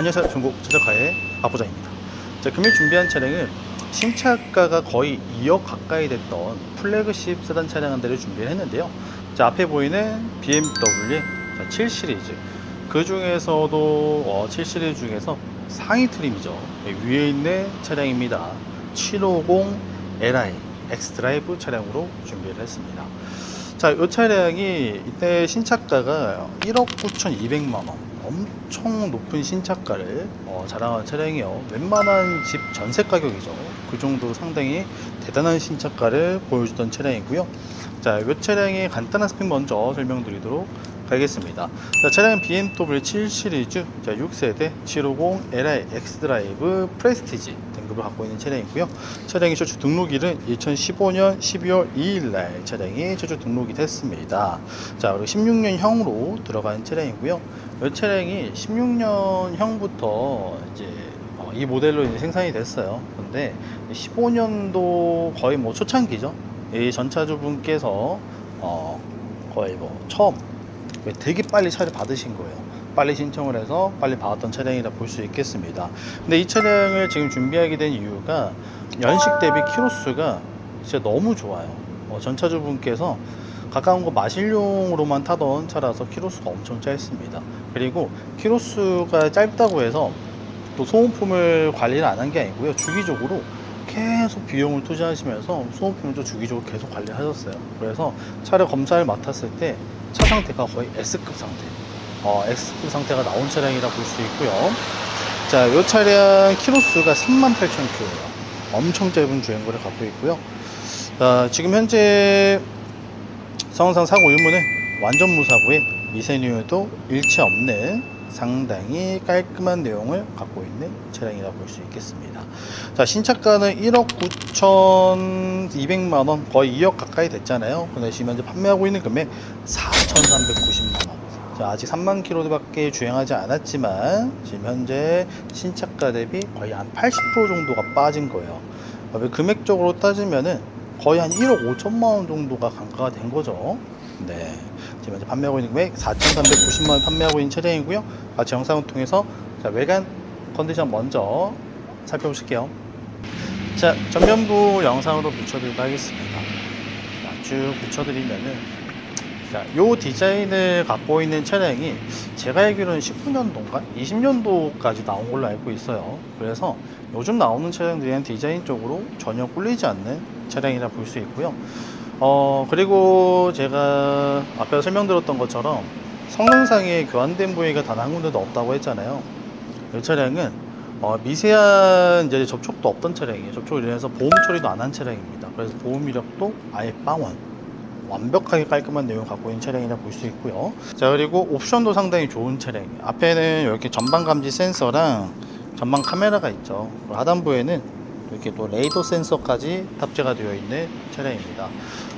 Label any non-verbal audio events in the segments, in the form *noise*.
안녕하세요. 중국 최적화의 박부장입니다. 자, 금일 준비한 차량은 신차가가 거의 2억 가까이 됐던 플래그십 세단 차량 한 대를 준비를 했는데요. 자, 앞에 보이는 BMW 7 시리즈. 그 중에서도 어, 7 시리즈 중에서 상위 트림이죠. 네, 위에 있는 차량입니다. 750 Li X 드라이브 차량으로 준비를 했습니다. 자, 이 차량이 이때 신차가가 1억 9,200만 원. 높은 신차가를 어, 자랑한 차량이요. 웬만한 집 전세 가격이죠. 그 정도 상당히 대단한 신차가를 보여주던 차량이고요. 자, 이 차량의 간단한 스펙 먼저 설명드리도록 하겠습니다. 자, 차량은 BMW 7 시리즈 자, 6세대 750 Li X 드라이브 프레스티지 등급을 갖고 있는 차량이고요. 차량의 최초 등록일은 2015년 12월 2일 날 차량이 최초 등록이 됐습니다. 자, 그리고 16년형으로 들어간 차량이고요. 이 차량이 16년형부터 이제 어, 이 모델로 이제 생산이 됐어요. 근데 15년도 거의 뭐 초창기죠. 이 전차주분께서 어, 거의 뭐 처음 왜 되게 빨리 차를 받으신 거예요. 빨리 신청을 해서 빨리 받았던 차량이라 볼 수 있겠습니다. 근데 이 차량을 지금 준비하게 된 이유가 연식 대비 키로수가 진짜 너무 좋아요. 어, 전차주분께서 가까운 거 마실용으로만 타던 차라서 키로수가 엄청 짧습니다. 그리고 키로수가 짧다고 해서 또 소모품을 관리를 안 한 게 아니고요. 주기적으로 계속 비용을 투자하시면서 소모품을 또 주기적으로 계속 관리를 하셨어요. 그래서 차를 검사를 맡았을 때 차 상태가 거의 S급 상태, 어, X급 상태가 나온 차량이라 볼 수 있고요. 자, 이 차량 키로수가 38,000km예요. 엄청 짧은 주행거리를 갖고 있고요. 어, 지금 현재 상황상 사고 유무는 완전 무사고에 미세누유도 일체 없는 상당히 깔끔한 내용을 갖고 있는 차량이라 볼 수 있겠습니다. 자, 신차가는 1억 9,200만 원, 거의 2억 가까이 됐잖아요. 근데 지금 현재 판매하고 있는 금액 4,390만 원. 자, 아직 3만 킬로밖에 주행하지 않았지만 지금 현재 신차가 대비 거의 한 80% 정도가 빠진 거예요. 어, 금액적으로 따지면은 거의 한 1억 5천만 원 정도가 감가가 된 거죠. 네. 지금 현재 판매하고 있는 금액 4,390만 원 판매하고 있는 차량이고요. 같이 영상을 통해서 자, 외관 컨디션 먼저 살펴보실게요. 자, 전면부 영상으로 붙여드리도록 하겠습니다. 자, 쭉 붙여드리면은 자, 요 디자인을 갖고 있는 차량이 제가 알기로는 19년도인가 20년도까지 나온 걸로 알고 있어요. 그래서 요즘 나오는 차량들이 디자인 쪽으로 전혀 꿀리지 않는 차량이라 볼 수 있고요. 어, 그리고 제가 앞에 설명드렸던 것처럼 성능상에 교환된 부위가 단 한 군데도 없다고 했잖아요. 이 차량은 어, 미세한 이제 접촉도 없던 차량이에요. 접촉을 인해서 보험 처리도 안 한 차량입니다. 그래서 보험 이력도 아예 빵원. 완벽하게 깔끔한 내용 을 갖고 있는 차량이라 볼 수 있고요. 자 그리고 옵션도 상당히 좋은 차량이에요. 앞에는 이렇게 전방 감지 센서랑 전방 카메라가 있죠. 하단부에는 이렇게 또 레이더 센서까지 탑재가 되어 있는 차량입니다.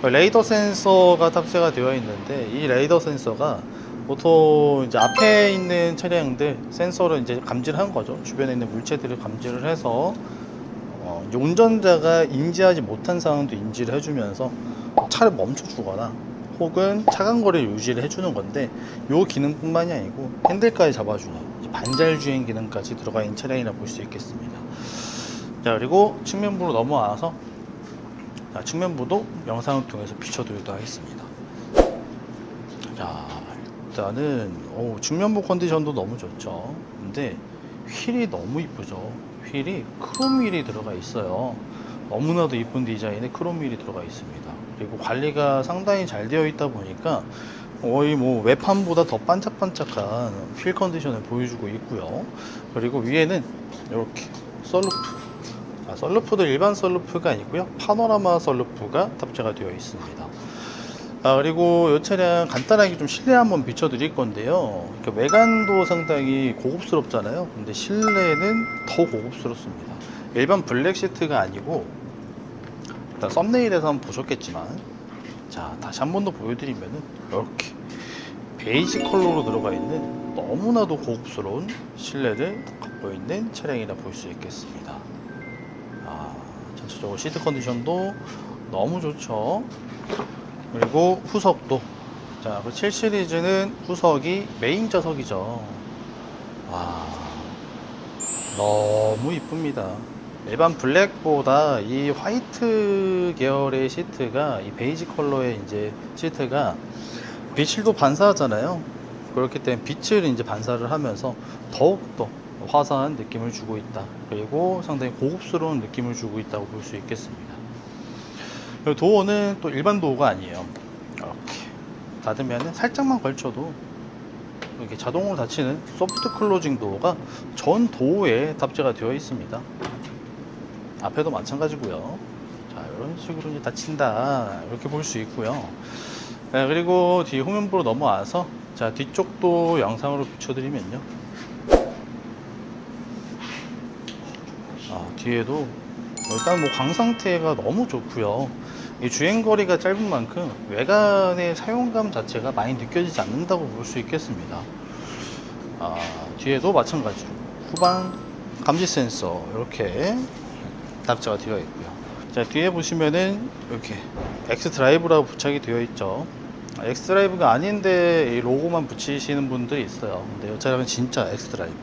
레이더 센서가 탑재가 되어 있는데 이 레이더 센서가 보통 이제 앞에 있는 차량들 센서를 이제 감지를 한 거죠. 주변에 있는 물체들을 감지를 해서 어, 운전자가 인지하지 못한 상황도 인지를 해주면서 차를 멈춰 주거나 혹은 차간 거리를 유지를 해주는 건데 이 기능뿐만이 아니고 핸들까지 잡아주는 반잘 주행 기능까지 들어가 있는 차량이라 볼수 있겠습니다. 자 그리고 측면부로 넘어와서 자, 측면부도 영상을 통해서 비춰드리도록 하겠습니다. 자 일단은 오, 측면부 컨디션도 너무 좋죠. 근데 휠이 너무 이쁘죠. 휠이 크롬 휠이 들어가 있어요. 너무나도 이쁜 디자인에 크롬 휠이 들어가 있습니다. 그리고 관리가 상당히 잘 되어 있다 보니까 거의 뭐 외판보다 더 반짝반짝한 휠 컨디션을 보여주고 있고요. 그리고 위에는 이렇게 썰루프. 아, 썰루프도 일반 썰루프가 아니고요. 파노라마 썰루프가 탑재가 되어 있습니다. 아, 그리고 이 차량 간단하게 좀 실내 한번 비춰 드릴 건데요. 이렇게 외관도 상당히 고급스럽잖아요. 근데 실내는 더 고급스럽습니다. 일반 블랙 시트가 아니고 일단 썸네일에서 한번 보셨겠지만 자 다시 한 번 더 보여드리면은 이렇게 베이지 컬러로 들어가 있는 너무나도 고급스러운 실내를 갖고 있는 차량이라 볼 수 있겠습니다. 아 전체적으로 시트 컨디션도 너무 좋죠. 그리고 후석도 자, 그 7 시리즈는 후석이 메인 좌석이죠. 와, 너무 이쁩니다. 일반 블랙보다 이 화이트 계열의 시트가 이 베이지 컬러의 이제 시트가 빛을 또 반사하잖아요. 그렇기 때문에 빛을 이제 반사를 하면서 더욱더 화사한 느낌을 주고 있다. 그리고 상당히 고급스러운 느낌을 주고 있다고 볼 수 있겠습니다. 도어는 또 일반 도어가 아니에요. 이렇게 닫으면 살짝만 걸쳐도 이렇게 자동으로 닫히는 소프트 클로징 도어가 전 도어에 탑재가 되어 있습니다. 앞에도 마찬가지고요. 자, 이런 식으로 이제 닫힌다. 이렇게 볼 수 있고요. 네, 그리고 뒤 후면부로 넘어와서 자, 뒤쪽도 영상으로 비춰드리면요. 아, 뒤에도 일단 뭐 광 상태가 너무 좋고요. 이 주행 거리가 짧은 만큼 외관의 사용감 자체가 많이 느껴지지 않는다고 볼 수 있겠습니다. 아, 뒤에도 마찬가지로 후방 감지 센서 이렇게 탑재가 되어 있고요. 자 뒤에 보시면은 이렇게 X 드라이브라고 부착이 되어 있죠. 아, X 드라이브가 아닌데 이 로고만 붙이시는 분들이 있어요. 근데 이 차량은 진짜 X 드라이브.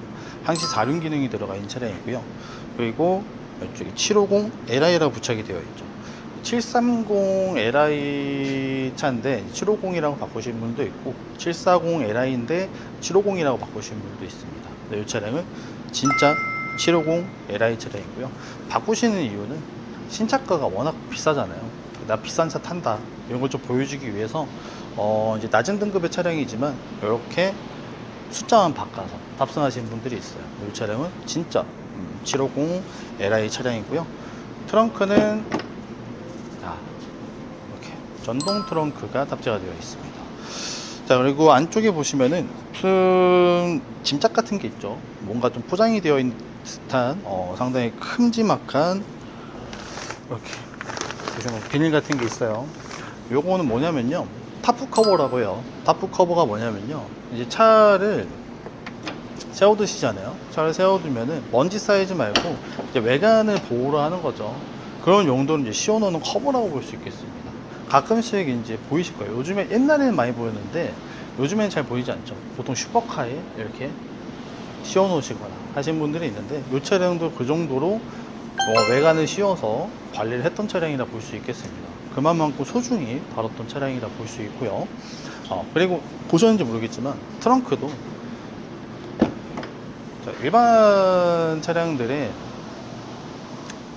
항시 4륜 기능이 들어가 있는 차량이고요. 그리고 이쪽에 750 Li라고 부착이 되어 있죠. 730 Li 차인데 750이라고 바꾸신 분도 있고 740 Li인데 750이라고 바꾸신 분도 있습니다. 근데 이 차량은 진짜 750 Li 차량이고요. 바꾸시는 이유는 신차가가 워낙 비싸잖아요. 나 비싼 차 탄다 이런 걸 좀 보여주기 위해서 어 이제 낮은 등급의 차량이지만 이렇게 숫자만 바꿔서 탑승하시는 분들이 있어요. 이 차량은 진짜 음, 750 Li 차량이고요. 트렁크는 전동 트렁크가 탑재가 되어 있습니다. 자 그리고 안쪽에 보시면은 무슨 짐작 같은 게 있죠. 뭔가 좀 포장이 되어 있는 듯한 어, 상당히 큼지막한 이렇게 보시면 비닐 같은 게 있어요. 요거는 뭐냐면요. 타프 커버라고 해요. 타프 커버가 뭐냐면요. 이제 차를 세워두시잖아요. 차를 세워두면은 먼지 쌓이지 말고 이제 외관을 보호를 하는 거죠. 그런 용도는 이제 씌워놓는 커버라고 볼 수 있겠습니다. 가끔씩 이제 보이실 거예요. 요즘에 옛날에는 많이 보였는데 요즘에는 잘 보이지 않죠. 보통 슈퍼카에 이렇게 씌워놓으시거나 하신 분들이 있는데 이 차량도 그 정도로 어, 외관을 씌워서 관리를 했던 차량이라 볼 수 있겠습니다. 그만큼 소중히 다뤘던 차량이라 볼 수 있고요. 어, 그리고 보셨는지 모르겠지만 트렁크도 자, 일반 차량들의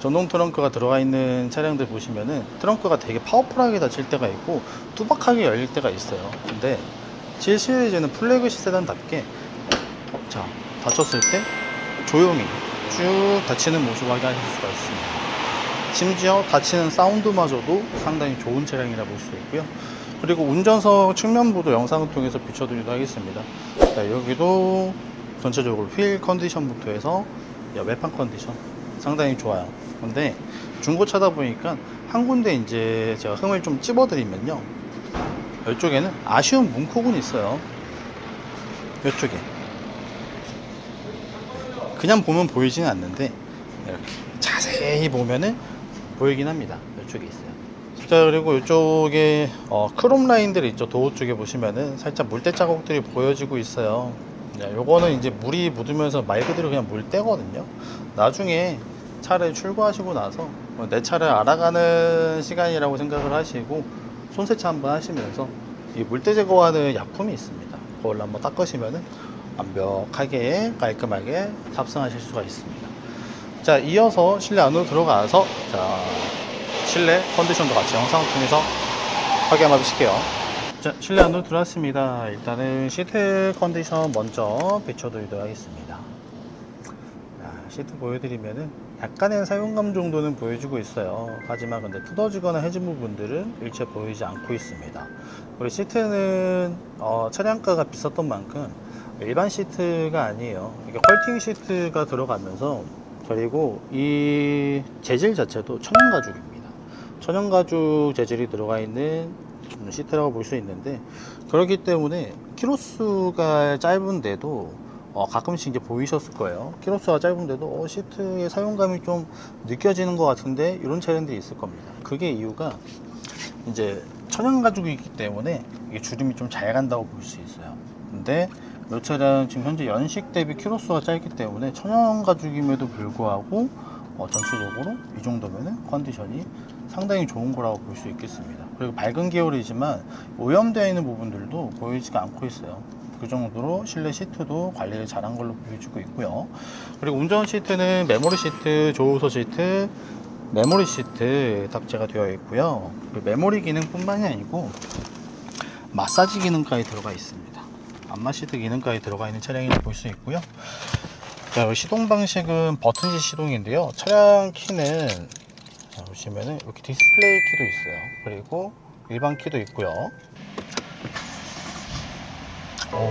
전동 트렁크가 들어가 있는 차량들 보시면은 트렁크가 되게 파워풀하게 닫힐 때가 있고 뚜박하게 열릴 때가 있어요. 근데 7 시리즈는 플래그십 세단답게 자 닫혔을 때 조용히 쭉 닫히는 모습 확인하실 수가 있습니다. 심지어 닫히는 사운드마저도 상당히 좋은 차량이라 볼 수 있고요. 그리고 운전석 측면부도 영상을 통해서 비춰드리도록 하겠습니다. 자, 여기도 전체적으로 휠 컨디션부터 해서 야, 외판 컨디션 상당히 좋아요. 근데 중고차다 보니까 한 군데 이제 제가 흠을 좀 찝어드리면요. 이쪽에는 아쉬운 문콕은 있어요. 이쪽에. 그냥 보면 보이지는 않는데 이렇게 자세히 보면은 보이긴 합니다. 이쪽에 있어요. 자 그리고 이쪽에 어, 크롬 라인들이 있죠. 도어 쪽에 보시면은 살짝 물때 자국들이 보여지고 있어요. 자, 요거는 이제 물이 묻으면서 말 그대로 그냥 물때거든요. 나중에 차를 출고하시고 나서 어, 내 차를 알아가는 시간이라고 생각을 하시고 손세차 한번 하시면서 이 물때 제거하는 약품이 있습니다. 그걸로 한번 닦으시면은 완벽하게 깔끔하게 탑승하실 수가 있습니다. 자, 이어서 실내 안으로 들어가서 자, 실내 컨디션도 같이 영상을 통해서 확인 한번 해보실게요. 자, 실내 안으로 들어왔습니다. 일단은 시트 컨디션 먼저 비춰드리도록 하겠습니다. 자, 시트 보여드리면은 약간의 사용감 정도는 보여주고 있어요. 하지만 근데 뜯어지거나 해진 부분들은 일체 보이지 않고 있습니다. 그리고 시트는 어, 차량가가 비쌌던 만큼 일반 시트가 아니에요. 이게 컬팅 시트가 들어가면서 그리고 이 재질 자체도 천연 가죽입니다. 천연 가죽 재질이 들어가 있는 시트라고 볼 수 있는데 그렇기 때문에 키로수가 짧은데도 어, 가끔씩 이제 보이셨을 거예요. 키로수가 짧은데도 어, 시트의 사용감이 좀 느껴지는 것 같은데 이런 차량들이 있을 겁니다. 그게 이유가 이제 천연 가죽이기 때문에 이게 주름이 좀 잘 간다고 볼 수 있어요. 근데 이 차량 지금 현재 연식 대비 키로수가 짧기 때문에 천연 가죽임에도 불구하고 어, 전체적으로 이 정도면은 컨디션이 상당히 좋은 거라고 볼 수 있겠습니다. 그리고 밝은 계열이지만 오염되어 있는 부분들도 보이지가 않고 있어요. 그 정도로 실내 시트도 관리를 잘한 걸로 보여주고 있고요. 그리고 운전 시트는 메모리 시트, 조우소 시트, 메모리 시트 탑재가 되어 있고요. 그 메모리 기능뿐만이 아니고 마사지 기능까지 들어가 있습니다. 안마 시트 기능까지 들어가 있는 차량이라고 볼 수 있고요. 자, 시동 방식은 버튼식 시동인데요. 차량 키는 자, 보시면은 이렇게 디스플레이 키도 있어요. 그리고 일반 키도 있고요. 오,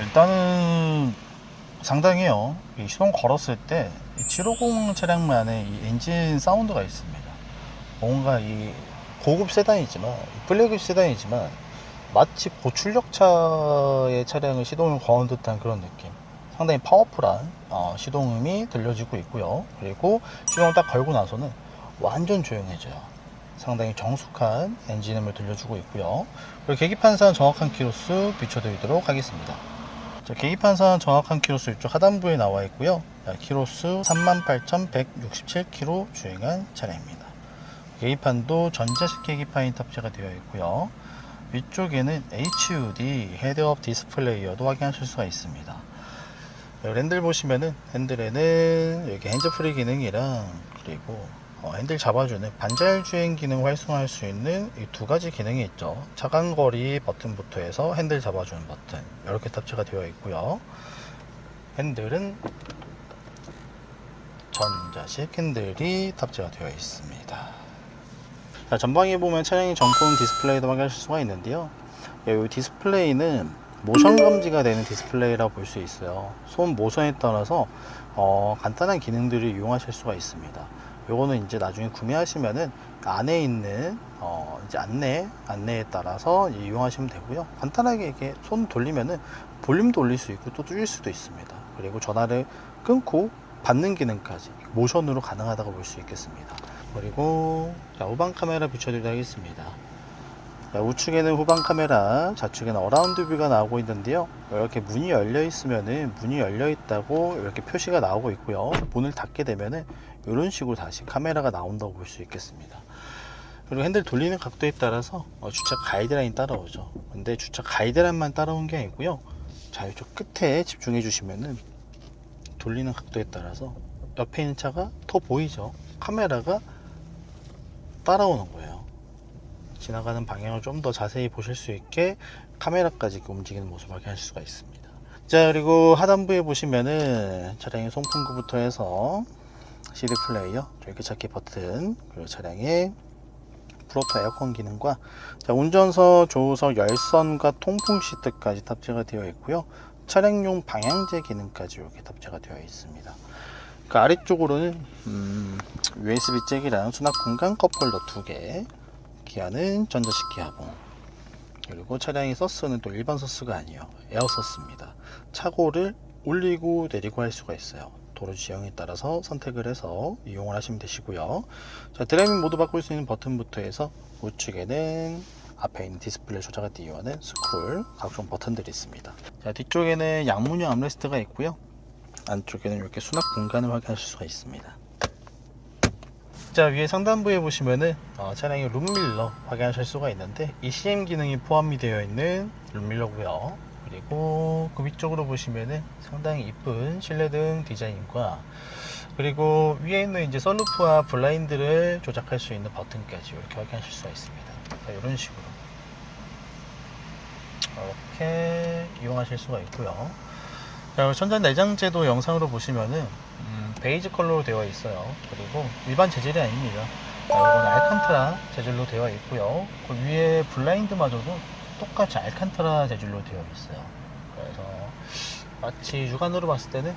일단은 상당해요. 이 시동 걸었을 때 750 차량만의 이 엔진 사운드가 있습니다. 뭔가 이 고급 세단이지만 플래그 세단이지만 마치 고출력차의 차량을 시동을 거는 듯한 그런 느낌. 상당히 파워풀한 어, 시동음이 들려지고 있고요. 그리고 시동을 딱 걸고 나서는 완전 조용해져요. 상당히 정숙한 엔진음을 들려주고 있고요. 그리고 계기판상 정확한 키로수 비춰드리도록 하겠습니다. 자, 계기판상 정확한 키로수 이쪽 하단부에 나와 있고요. 자, 키로수 38,167km 주행한 차량입니다. 계기판도 전자식 계기판이 탑재가 되어 있고요. 위쪽에는 HUD 헤드업 디스플레이어도 확인하실 수가 있습니다. 여기 핸들 보시면은 핸들에는 여기 핸즈프리 기능이랑 그리고 어, 핸들 잡아주는 반자율 주행 기능 활성화할 수 있는 이 두 가지 기능이 있죠. 차간거리 버튼부터 해서 핸들 잡아주는 버튼 이렇게 탑재가 되어 있고요. 핸들은 전자식 핸들이 탑재가 되어 있습니다. 자, 전방에 보면 차량의 정품 디스플레이도 확인하실 수가 있는데요. 예, 이 디스플레이는 모션 감지가 되는 디스플레이라고 볼수 있어요. 손 모션에 따라서 어, 간단한 기능들을 이용하실 수가 있습니다. 요거는 이제 나중에 구매하시면은 안에 있는 어, 이제 안내 안내에 따라서 이용하시면 되고요. 간단하게 이렇게 손 돌리면은 볼륨도 올릴 수 있고 또 줄일 수도 있습니다. 그리고 전화를 끊고 받는 기능까지 모션으로 가능하다고 볼 수 있겠습니다. 그리고 자, 후방 카메라 비춰드리도록 하겠습니다. 자, 우측에는 후방 카메라, 좌측에는 어라운드 뷰가 나오고 있는데요. 이렇게 문이 열려 있으면은 문이 열려 있다고 이렇게 표시가 나오고 있고요. 문을 닫게 되면은 이런 식으로 다시 카메라가 나온다고 볼 수 있겠습니다. 그리고 핸들 돌리는 각도에 따라서 어, 주차 가이드라인 따라오죠. 근데 주차 가이드라인만 따라온 게 아니고요. 자, 이쪽 끝에 집중해 주시면은 돌리는 각도에 따라서 옆에 있는 차가 더 보이죠. 카메라가 따라오는 거예요. 지나가는 방향을 좀 더 자세히 보실 수 있게 카메라까지 움직이는 모습을 확인하실 수가 있습니다. 자 그리고 하단부에 보시면은 차량의 송풍구부터 해서 CD 플레이어, 이렇게 찾기 버튼, 그리고 차량의 프로토 에어컨 기능과 자, 운전석, 조우석, 열선과 통풍 시트까지 탑재가 되어 있고요. 차량용 방향제 기능까지 이렇게 탑재가 되어 있습니다. 그 아래쪽으로는 음, USB 잭이랑 수납 공간 컵홀더 두 개, 기아는 전자식 기아봉. 그리고 차량의 서스는 또 일반 서스가 아니에요. 에어 서스입니다. 차고를 올리고 내리고 할 수가 있어요. 도로 지형에 따라서 선택을 해서 이용을 하시면 되시고요. 자, 드라이빙 모드 바꿀 수 있는 버튼부터 해서 우측에는 앞에 있는 디스플레이 조작을 띄우는 스크롤 각종 버튼들이 있습니다. 자, 뒤쪽에는 양문형 암레스트가 있고요. 안쪽에는 이렇게 수납 공간을 확인하실 수가 있습니다. 자 위에 상단부에 보시면은 어, 차량의 룸밀러 확인하실 수가 있는데 ECM 기능이 포함이 되어 있는 룸밀러고요 그리고 그 위쪽으로 보시면은 상당히 이쁜 실내등 디자인과 그리고 위에 있는 이제 썬루프와 블라인드를 조작할 수 있는 버튼까지 이렇게 확인하실 수가 있습니다 자, 이런 식으로 이렇게 이용하실 수가 있고요 자, 천장 내장재도 영상으로 보시면은 음, 베이지 컬러로 되어 있어요. 그리고 일반 재질이 아닙니다. 자, 이건 알칸트라 재질로 되어 있고요. 그 위에 블라인드마저도 똑같이 알칸트라 재질로 되어 있어요. 그래서 마치 육안으로 봤을 때는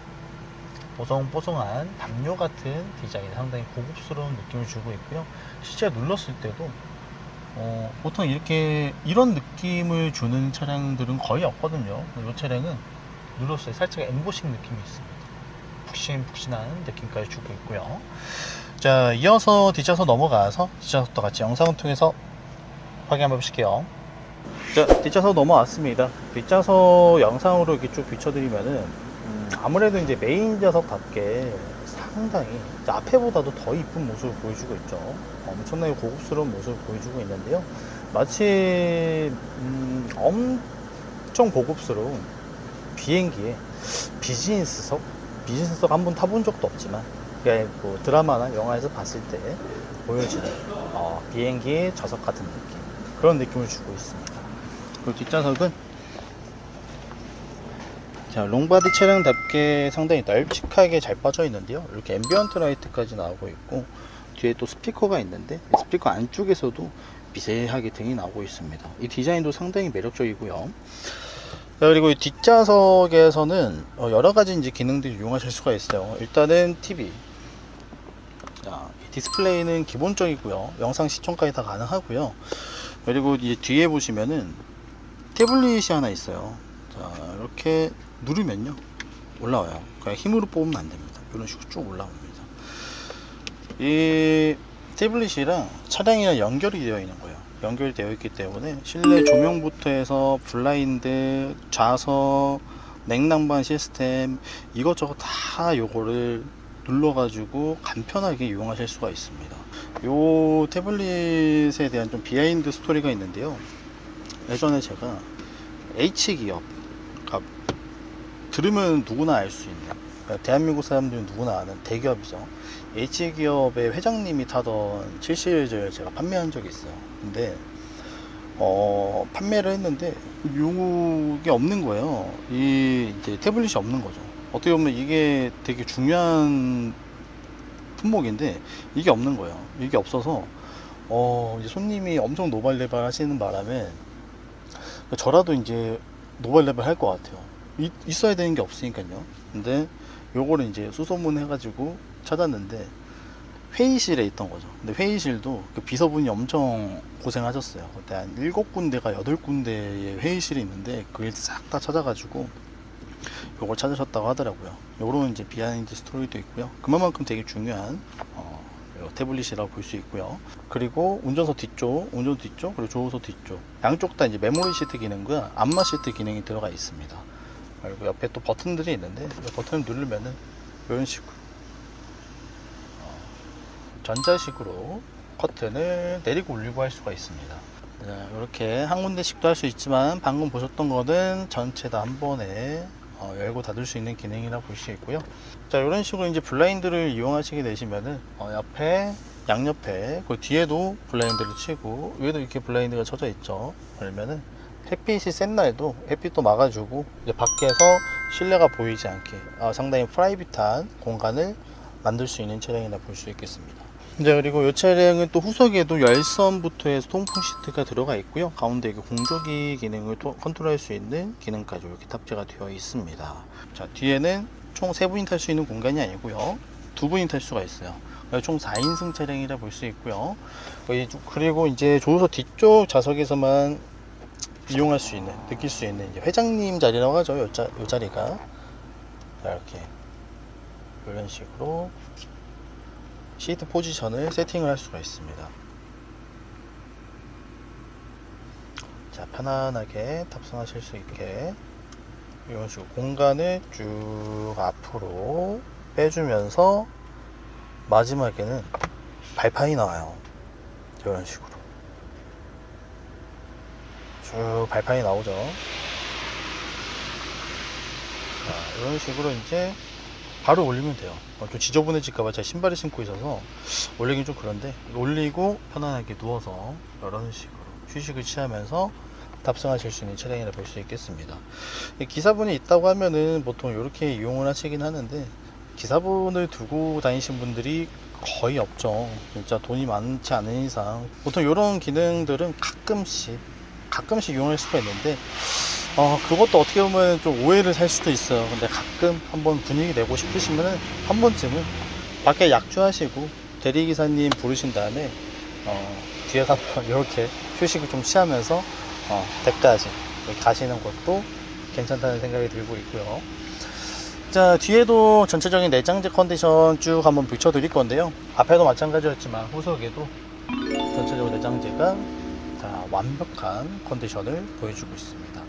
보송보송한 담요 같은 디자인, 상당히 고급스러운 느낌을 주고 있고요. 실제 눌렀을 때도 어, 보통 이렇게 이런 느낌을 주는 차량들은 거의 없거든요. 이 차량은 눌렀을 때 살짝 엠보싱 느낌이 있습니다. 푹신푹신한 느낌까지 주고 있고요. 자, 이어서 뒤져서 넘어가서 뒤져서 같이 영상을 통해서 확인 한번 해보실게요. 자, 뒷좌석 넘어왔습니다. 뒷좌석 영상으로 이렇게 쭉 비춰드리면은, 음, 아무래도 이제 메인 좌석답게 상당히 앞에보다도 더 이쁜 모습을 보여주고 있죠. 엄청나게 고급스러운 모습을 보여주고 있는데요. 마치, 음, 엄청 고급스러운 비행기에 비즈니스석? 비즈니스석 한 번 타본 적도 없지만, 그냥 뭐 드라마나 영화에서 봤을 때 보여지는 어, 비행기 좌석 같은 느낌. 그런 느낌을 주고 있습니다. 그리고 뒷좌석은 자 롱바디 차량답게 상당히 널찍하게 잘 빠져 있는데요. 이렇게 앰비언트 라이트까지 나오고 있고 뒤에 또 스피커가 있는데 이 스피커 안쪽에서도 미세하게 등이 나오고 있습니다. 이 디자인도 상당히 매력적이고요. 자, 그리고 이 뒷좌석에서는 어, 여러 가지 이제 기능들을 이용하실 수가 있어요. 일단은 TV 자, 이 디스플레이는 기본적이고요. 영상 시청까지 다 가능하고요. 그리고 이제 뒤에 보시면은 태블릿이 하나 있어요. 자, 이렇게 누르면요. 올라와요. 그냥 힘으로 뽑으면 안 됩니다. 이런 식으로 쭉 올라옵니다. 이 태블릿이랑 차량이랑 연결이 되어 있는 거예요. 연결이 되어 있기 때문에 실내 조명부터 해서 블라인드, 좌석, 냉난방 시스템 이것저것 다 요거를 눌러가지고 간편하게 이용하실 수가 있습니다. 요 태블릿에 대한 좀 비하인드 스토리가 있는데요. 예전에 제가 H기업 그러니까 들으면 누구나 알 수 있는 그러니까 대한민국 사람들은 누구나 아는 대기업이죠. H기업의 회장님이 타던 7 시리즈를 제가 판매한 적이 있어요. 근데 어 판매를 했는데 요게 없는 거예요. 이 이제 태블릿이 없는 거죠. 어떻게 보면 이게 되게 중요한 품목인데 이게 없는 거예요. 이게 없어서 어 손님이 엄청 노발레발 하시는 바람에 저라도 이제 노벨 레벨 할 것 같아요. 이- 있어야 되는 게 없으니까요. 근데 요거를 이제 수소문 해가지고 찾았는데 회의실에 있던 거죠. 근데 회의실도 그 비서분이 엄청 고생하셨어요. 그때 한 일곱 군데가 여덟 군데의 회의실이 있는데 그걸 싹다 찾아가지고 요걸 찾으셨다고 하더라고요. 요런 이제 비하인드 스토리도 있고요. 그만큼 되게 중요한 어, 요 태블릿이라고 볼 수 있고요. 그리고 운전석 뒤쪽, 운전석 뒤쪽, 그리고 조수석 뒤쪽 양쪽 다 이제 메모리 시트 기능과 안마 시트 기능이 들어가 있습니다. 그리고 옆에 또 버튼들이 있는데 이 버튼을 누르면은 이런 식으로 어, 전자식으로 커튼을 내리고 올리고 할 수가 있습니다. 자, 이렇게 한 군데씩도 할 수 있지만 방금 보셨던 거는 전체 다 한 번에 어, 열고 닫을 수 있는 기능이라 볼 수 있고요. 자, 이런 식으로 이제 블라인드를 이용하시게 되시면은 어, 옆에 양옆에 그 뒤에도 블라인드를 치고 위에도 이렇게 블라인드가 쳐져 있죠. 그러면은 햇빛이 센 날도 햇빛도 막아주고 이제 밖에서 실내가 보이지 않게 어, 상당히 프라이빗한 공간을 만들 수 있는 차량이라 볼 수 있겠습니다. 자 그리고 이 차량은 또 후석에도 열선부터 해서 통풍 시트가 들어가 있고요. 가운데 이게 공조기 기능을 또 컨트롤할 수 있는 기능까지 이렇게 탑재가 되어 있습니다. 자 뒤에는 총 3분이 탈 수 있는 공간이 아니고요. 두 분이 탈 수가 있어요. 총 4인승 차량이라 볼 수 있고요. 좀- 그리고 이제 조수석 뒤쪽 좌석에서만 이용할 수 있는, 느낄 수 있는 회장님 자리라고 하죠. 요, 자, 요 자리가. 자, 이렇게. 이런 식으로 시트 포지션을 세팅을 할 수가 있습니다. 자, 편안하게 탑승하실 수 있게 이런 식으로 공간을 쭉 앞으로 빼주면서 마지막에는 발판이 나와요. 이런 식으로. 쭉 발판이 나오죠. 자, 이런 식으로 이제 바로 올리면 돼요. 어, 좀 지저분해질까봐 제가 신발을 신고 있어서 올리긴 좀 그런데 올리고 편안하게 누워서 이런 식으로 휴식을 취하면서 탑승하실 수 있는 차량이라 볼 수 있겠습니다. 이 기사분이 있다고 하면은 보통 이렇게 이용을 하시긴 하는데 기사분을 두고 다니신 분들이 거의 없죠. 진짜 돈이 많지 않은 이상 보통 이런 기능들은 가끔씩 가끔씩 이용할 수가 있는데 어, 그것도 어떻게 보면 좀 오해를 살 수도 있어요. 근데 가끔 한번 분위기 내고 싶으시면은 한 번쯤은 밖에 약주하시고 대리기사님 부르신 다음에 어, 뒤에서 한번 *laughs* 이렇게 휴식을 좀 취하면서 어, 댁까지 가시는 것도 괜찮다는 생각이 들고 있고요. 자, 뒤에도 전체적인 내장재 컨디션 쭉 한번 비춰드릴 건데요. 앞에도 마찬가지였지만 후석에도 전체적으로 내장재가 자, 완벽한 컨디션을 보여주고 있습니다.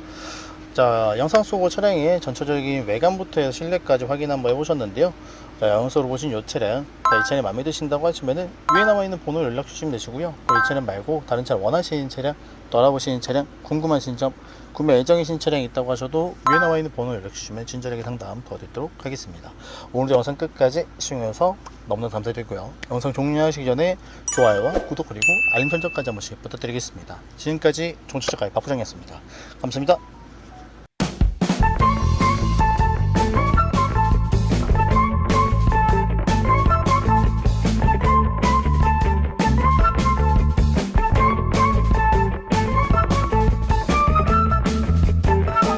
자, 영상 속 차량의 전체적인 외관부터 해서 실내까지 확인 한번 해보셨는데요. 자, 영상으로 보신 이 차량, 자, 이 차량 마음에 드신다고 하시면은 위에 나와 있는 번호 연락 주시면 되시고요. 이 차량 말고 다른 차량 원하시는 차량, 또 알아보시는 차량, 궁금하신 점, 구매 예정이신 차량이 있다고 하셔도 위에 나와 있는 번호 연락 주시면 친절하게 상담 도와드리도록 하겠습니다. 오늘도 영상 끝까지 시청해주셔서 너무나 감사드리고요. 영상 종료하시기 전에 좋아요와 구독 그리고 알림 설정까지 한 번씩 부탁드리겠습니다. 지금까지 종치작가의 박부장이었습니다. 감사합니다.